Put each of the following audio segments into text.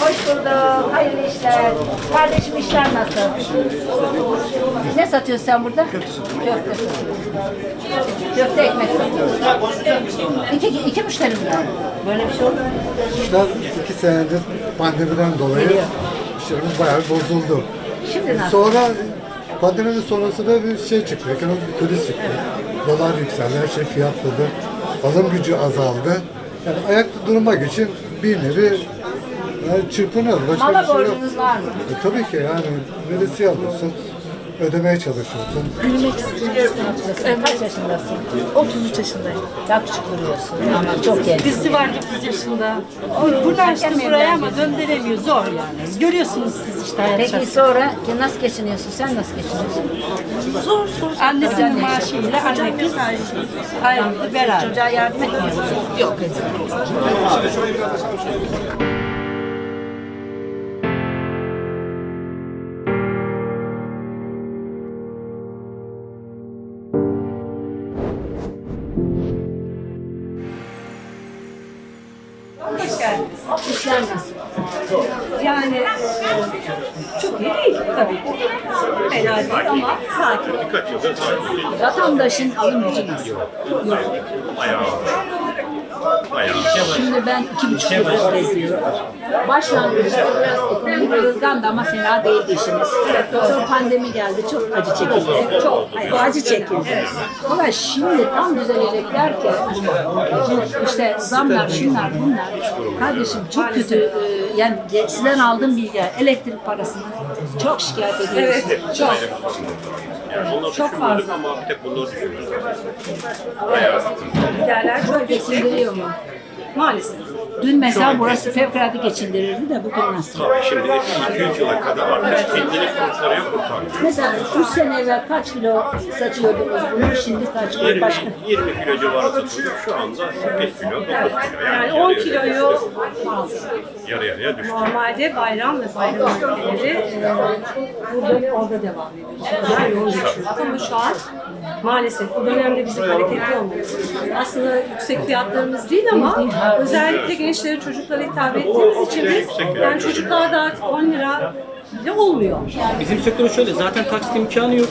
Hayırlı işler. Kardeşim işler nasıl? Ne satıyorsun sen burada? Köfte satıyorsun. Köfte ekmek satıyorsun. İki, iki müşteri mi var? Böyle bir şey olur mu? İşler iki senedir pandemiden dolayı Geliyor. işlerimiz bayağı bozuldu. Şimdi nasıl? Sonra pandeminin sonrasında bir şey çıktı, ekonomik bir kriz çıktı. Dolar yükseldi, her şey fiyatladı. Alım gücü azaldı. Yani ayakta durmak için bir nevi yani çırpınıyoruz. Başka Mala bir şey yok. borcunuz var mı? E, tabii ki yani veresiye alıyorsun, ödemeye çalışıyorsun. Büyümek istiyorsun. Kaç yaşındasın? 33 yaşındayım. Daha küçük duruyorsun ama çok genç. Dizisi var 9 yaşında. Buradan işte buraya ama döndüremiyor. Zor yani. Görüyorsunuz siz işte hayat Peki şartını. sonra ki nasıl geçiniyorsun? Sen nasıl geçiniyorsun? Zor zor. Annesinin maaşıyla anne kız ayrıldı beraber. Çocuğa yardım etmiyor musun? Yok. Hoş geldiniz. İşler nasıl? Yani e, çok iyi değil tabii ki. Fena değil ama sakin. Vatandaşın alım gücü nasıl? Bayağı. Şimdi ben iki buçuk yıldır geziyorum. Başlangıçta biraz ekonomi kırılgandı ama fena değildi işimiz. Sonra pandemi geldi, çok acı çekildi. Çok acı çekildi. Ama şimdi tam düzelecek derken işte zamlar, şunlar, bunlar. Kardeşim çok kötü. e, Yani sizden aldığım bilgi, elektrik parasını çok şikayet ediyorsun. Çok. Yani Çok fazla. ama bir tek bunları düşünüyoruz. Bayağı sıkıntı. Giderler çok Geçindiriyor mu? Maalesef. Dün mesela burası fevkalade geçindirirdi de bugün nasıl? Tabii şimdi 200 yıla kadar artık kendini kurtarıyor kurtarmıyor. Mesela 3 sene evvel kaç kilo satıyordunuz bunu, şimdi kaç kilo 20, başka? 20 kilo civarı satılıyor. Şu anda 8 kilo, 9 kilo. Yani, Yani 10 yarı kiloyu yarı yarıya düştü. normalde bayram ve bayram ülkeleri e, burada orada devam ediyor. Yoğun geçiyor. Ama şu an maalesef bu dönemde bizim hareketli olmamız. Aslında yüksek fiyatlarımız değil ama özellikle gençlere çocuklara hitap ettiğimiz için biz yani çocuklarda artık 10 lira bile olmuyor. Bizim sektör şöyle zaten taksit imkanı yok.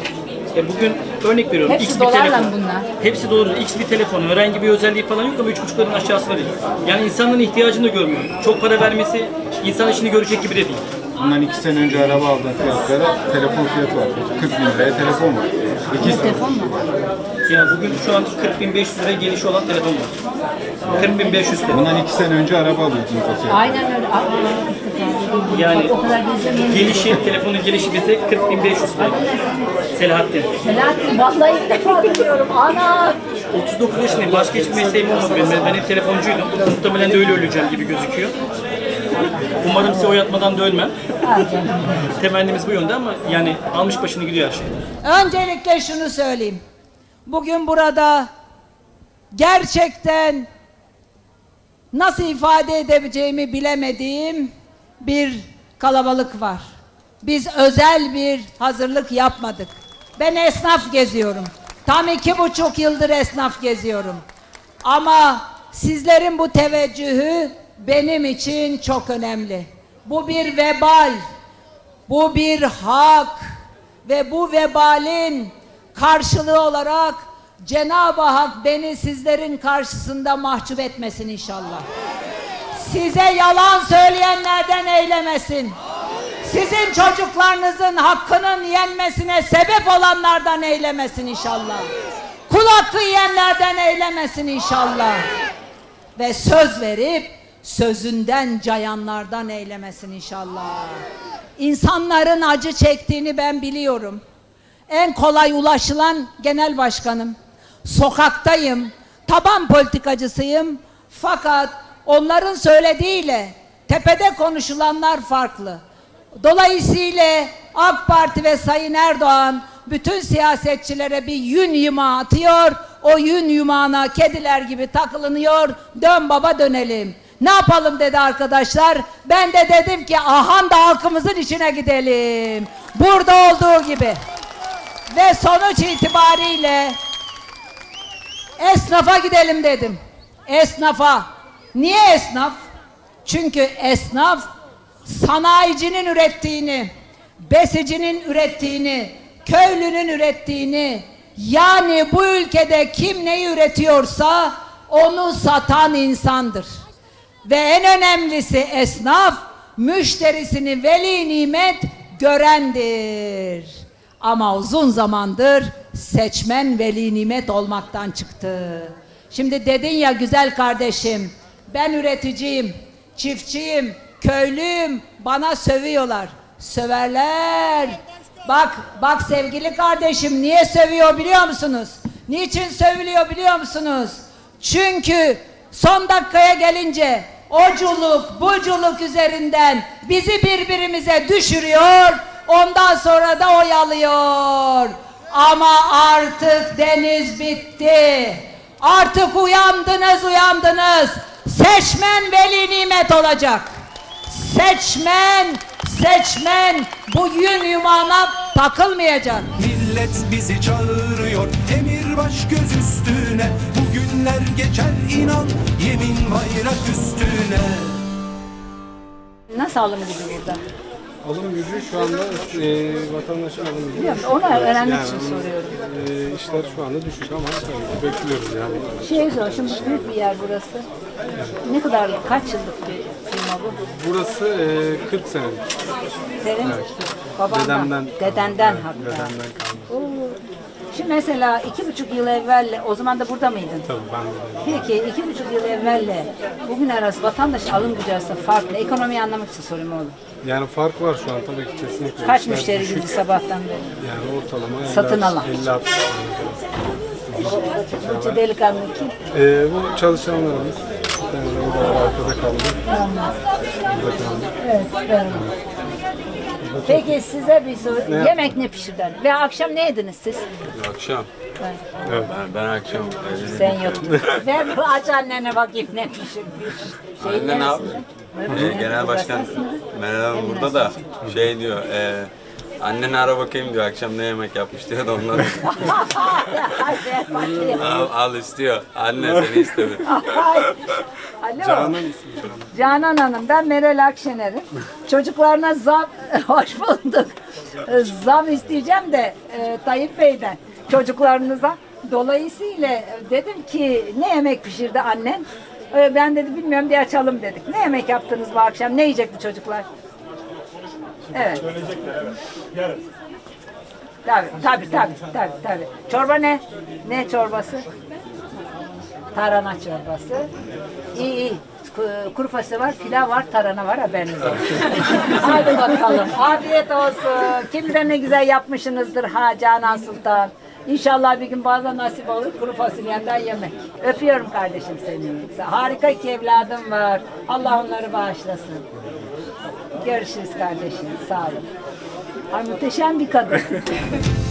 E bugün örnek veriyorum. Hepsi X bir dolarla telefon. bunlar? Hepsi dolar. X bir telefon. Herhangi bir özelliği falan yok ama 3.5'ların aşağısında değil. Yani insanların ihtiyacını da görmüyor. Çok para vermesi insan işini görecek gibi de değil. Bundan iki sene önce araba aldığım fiyatlara telefon fiyatı var. 40 bin liraya telefon var. İki Telefon mu? Yani bugün şu an 40.500 liraya gelişi olan telefon var. 40.500 TL. Bundan iki sene önce araba alıyordum o fiyatı. Aynen öyle. Aa. Yani Bak, o kadar gezemiyorum. gelişi, telefonun gelişi bize 40.500 TL. Selahattin. Selahattin vallahi ilk defa duyuyorum. Ana! 39 yaşındayım. Başka hiçbir mesleğim olmadı benim. Ben hep telefoncuydum. Muhtemelen de öyle öleceğim gibi gözüküyor. Umarım size oyatmadan da ölmem. Temennimiz bu yönde ama yani almış başını gidiyor her şey. Öncelikle şunu söyleyeyim. Bugün burada gerçekten nasıl ifade edebileceğimi bilemediğim bir kalabalık var. Biz özel bir hazırlık yapmadık. Ben esnaf geziyorum. Tam iki buçuk yıldır esnaf geziyorum. Ama sizlerin bu teveccühü benim için çok önemli. Bu bir vebal. Bu bir hak ve bu vebalin karşılığı olarak Cenab-ı Hak beni sizlerin karşısında mahcup etmesin inşallah. Size yalan söyleyenlerden eylemesin. Sizin çocuklarınızın hakkının yenmesine sebep olanlardan eylemesin inşallah. Kul hakkı yiyenlerden eylemesin inşallah ve söz verip sözünden cayanlardan eylemesin inşallah. İnsanların acı çektiğini ben biliyorum. En kolay ulaşılan genel başkanım. Sokaktayım. Taban politikacısıyım. Fakat onların söylediğiyle tepede konuşulanlar farklı. Dolayısıyla AK Parti ve Sayın Erdoğan bütün siyasetçilere bir yün yumağı atıyor. O yün yumağına kediler gibi takılınıyor. Dön baba dönelim. Ne yapalım dedi arkadaşlar. Ben de dedim ki ahan da halkımızın içine gidelim. Burada olduğu gibi. Ve sonuç itibariyle esnafa gidelim dedim. Esnafa. Niye esnaf? Çünkü esnaf sanayicinin ürettiğini, besicinin ürettiğini, köylünün ürettiğini, yani bu ülkede kim neyi üretiyorsa onu satan insandır. Ve en önemlisi esnaf müşterisini veli nimet görendir. Ama uzun zamandır seçmen veli nimet olmaktan çıktı. Şimdi dedin ya güzel kardeşim ben üreticiyim, çiftçiyim, köylüyüm bana sövüyorlar. Söverler. Bak bak sevgili kardeşim niye sövüyor biliyor musunuz? Niçin sövülüyor biliyor musunuz? Çünkü son dakikaya gelince oculuk, buculuk üzerinden bizi birbirimize düşürüyor. Ondan sonra da oyalıyor. Ama artık deniz bitti. Artık uyandınız, uyandınız. Seçmen veli nimet olacak. Seçmen, seçmen bu yün yumağına takılmayacak. Millet bizi çağırıyor Emir baş göz üstüne Bugünler geçer inan Yemin bayrak üstüne Nasıl alım gücü burada? Alım gücü şu anda e, vatandaşın alım gücü. Biliyorum, onu öğrenmek Yani için soruyorum. E, işler şu anda düşük ama tabii bekliyoruz yani. Şey zor, şimdi büyük bir yer burası. Ne kadar, kaç yıllık bir firma bu? Burası e, 40 senelik. Senin babandan, Dedemden. dedenden Evet, hatta. Dedemden kalma. Oo. Şimdi mesela iki buçuk yıl evvel, o zaman da burada mıydın? Tabii ben buradayım. Peki iki buçuk yıl evvelle bugün arası vatandaş alım gücü arasında fark ne? Ekonomiyi anlamak için soruyorum oğlum. Yani fark var şu an tabii ki kesinlikle. Kaç İşler müşteri düşük. girdi sabahtan beri? Yani ortalama 50, Satın alan. 50 60 Bu delikanlı kim? e, Bu çalışanlarımız. De burada arkada kaldı. Burada kaldı. Evet, ben. Peki size bir soru. Yemek ne pişirdin? Ve akşam ne yediniz siz? Akşam. Ben. Evet. Ben, ben akşam. Sen yoktun. Ver bu aç annene bakayım ne pişirmiş. Şey Anne ne yapıyor? Ee, Genel Başkan Meral Hanım burada da şey diyor, e, anneni ara bakayım diyor, akşam ne yemek yapmış diyor da ondan al, al istiyor. Anne seni istemiyor. Alo. Canan ismi Canan. Canan Hanım, ben Meral Akşener'im. Çocuklarına zam, hoş bulduk. Zam isteyeceğim de e, Tayyip Bey'den çocuklarınıza. Dolayısıyla e, dedim ki ne yemek pişirdi annen? Ee, Ben dedi bilmiyorum diye açalım dedik. Ne yemek yaptınız bu akşam? Ne yiyecek bu çocuklar? Evet. Tabii, tabii, tabii, tabii, tabii. Çorba ne? Ne çorbası? Tarhana çorbası. İyi iyi. Ku- Kuru fasulye var, pilav var, tarhana var haberiniz olsun. Hadi bakalım. Afiyet olsun. Kim bilir ne güzel yapmışsınızdır ha Canan Sultan. İnşallah bir gün bana nasip olur kuru fasulyenden yemek. Öpüyorum kardeşim seni. Harika iki evladım var. Allah onları bağışlasın. Görüşürüz kardeşim. Sağ olun. Ay muhteşem bir kadın.